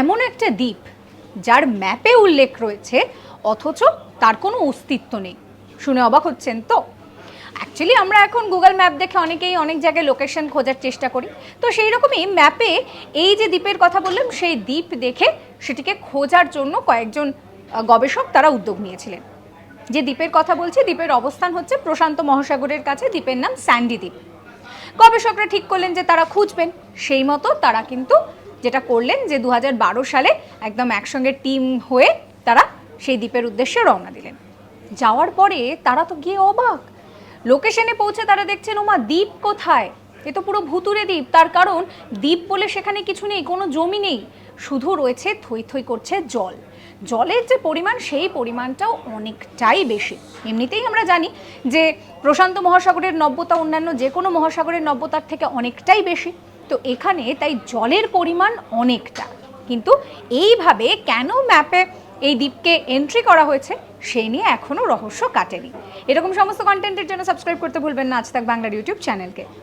এমন একটা দ্বীপ যার ম্যাপে উল্লেখ রয়েছে, অথচ তার কোনো অস্তিত্ব নেই। শুনে অবাক হচ্ছেন তো? অ্যাকচুয়ালি আমরা এখন গুগল ম্যাপ দেখে অনেকেই অনেক জায়গায় লোকেশন খোঁজার চেষ্টা করি। তো সেই রকমই ম্যাপে এই যে দ্বীপের কথা বললাম, সেই দ্বীপ দেখে সেটিকে খোঁজার জন্য কয়েকজন গবেষক তারা উদ্যোগ নিয়েছিলেন। যে দ্বীপের কথা বলছি, দ্বীপের অবস্থান হচ্ছে প্রশান্ত মহাসাগরের কাছে, দ্বীপের নাম স্যান্ডি দ্বীপ। গবেষকরা ঠিক করলেন যে তারা খুঁজবেন, সেই মতো তারা কিন্তু যেটা করলেন যে দু হাজার বারো সালে একদম একসঙ্গে টিম হয়ে তারা সেই দ্বীপের উদ্দেশ্যে রওনা দিলেন। যাওয়ার পরে তারা তো গিয়ে অবাক। লোকেশনে পৌঁছে তারা দেখছেন, ওমা, দ্বীপ কোথায়? এ তো পুরো ভুতুরে দ্বীপ। তার কারণ, দ্বীপ বলে সেখানে কিছু নেই, কোনো জমি নেই। শুধু রয়েছে থই থই করছে জল। জলের যে পরিমাণ, সেই পরিমাণটাও অনেকটাই বেশি। এমনিতেই আমরা জানি যে প্রশান্ত মহাসাগরের নব্যতা অন্যান্য যে কোনো মহাসাগরের নব্যতার থেকে অনেকটাই বেশি। তো এখানে তাই জলের পরিমাণ অনেকটা। কিন্তু এইভাবে কেন ম্যাপে এই দ্বীপকে এন্ট্রি করা হয়েছে, সে নিয়ে এখনও রহস্য কাটেনি। এরকম সমস্ত কন্টেন্টের জন্য সাবস্ক্রাইব করতে ভুলবেন না। আজ তাক বাংলার ইউটিউব চ্যানেলকে